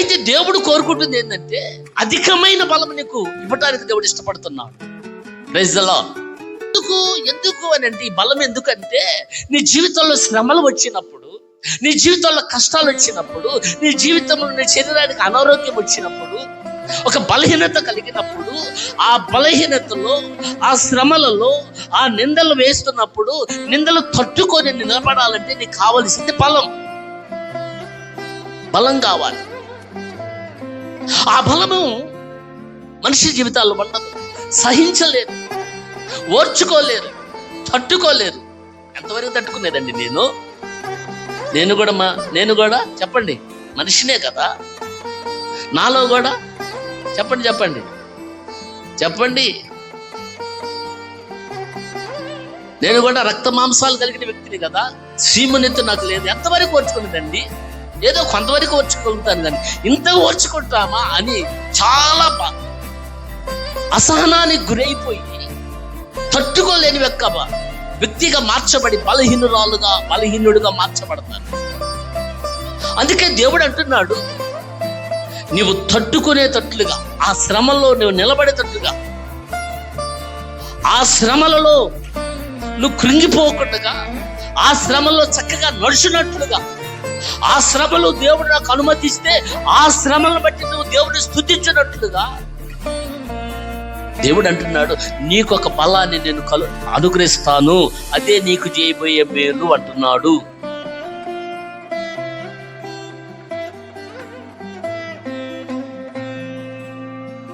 అయితే దేవుడు కోరుకుంటుంది ఏంటంటే అధికమైన బలం నీకు ఇవ్వటానికి దేవుడు ఇష్టపడుతున్నాడు. Praise ఎందుకు? ఎందుకు అని అంటే ఈ బలం ఎందుకంటే నీ జీవితంలో శ్రమలు వచ్చినప్పుడు నీ జీవితంలో కష్టాలు వచ్చినప్పుడు నీ జీవితంలో నీ శరీరానికి అనారోగ్యం వచ్చినప్పుడు ఒక బలహీనత కలిగినప్పుడు ఆ బలహీనతలో ఆ శ్రమలలో ఆ నిందలు వేస్తున్నప్పుడు నిందలు తట్టుకొని నిలబడాలంటే నీకు కావలసింది బలం. బలం కావాలి. ఆ బలము మనిషి జీవితాల్లో ఉండదు. సహించలేరు ఓర్చుకోలేరు తట్టుకోలేరు ఎంతవరకు తట్టుకునేదండి నేను? నేను కూడా మా నేను కూడా చెప్పండి. మనిషినే కదా. నాలో కూడా చెప్పండి చెప్పండి. చెప్పండి. నేను కూడా రక్త మాంసాలు కలిగిన వ్యక్తిని కదా. సీమనెత్తు నాకు లేదు. ఎంతవరకు ఓర్చుకునేదండి ఏదో కొంతవరకు ఓర్చుకుంటాను కానీ ఇంత ఓర్చుకుంటామా అని చాలా బా- అసహనానికి గురైపోయి తట్టుకోలేని యొక్క వ్యక్తిగా మార్చబడి బలహీనురాలుగా బలహీనుడుగా మార్చబడతారు. అందుకే దేవుడు అంటున్నాడు నీవు తట్టుకునేటట్లుగా ఆ శ్రమలో నువ్వు నిలబడేటట్లుగా ఆ శ్రమలలో నువ్వు కృంగిపోకుండా ఆ శ్రమలో చక్కగా నడుచున్నట్లుగా ఆ శ్రమలు దేవుడు నాకు అనుమతిస్తే ఆ శ్రమలను బట్టి నువ్వు దేవుడిని స్థుతించినట్లుగా. దేవుడు అంటున్నాడు నీకు ఒక బలాన్ని నేను కలు అనుగ్రహిస్తాను అదే నీకు చేయబోయే మేలు అంటున్నాడు.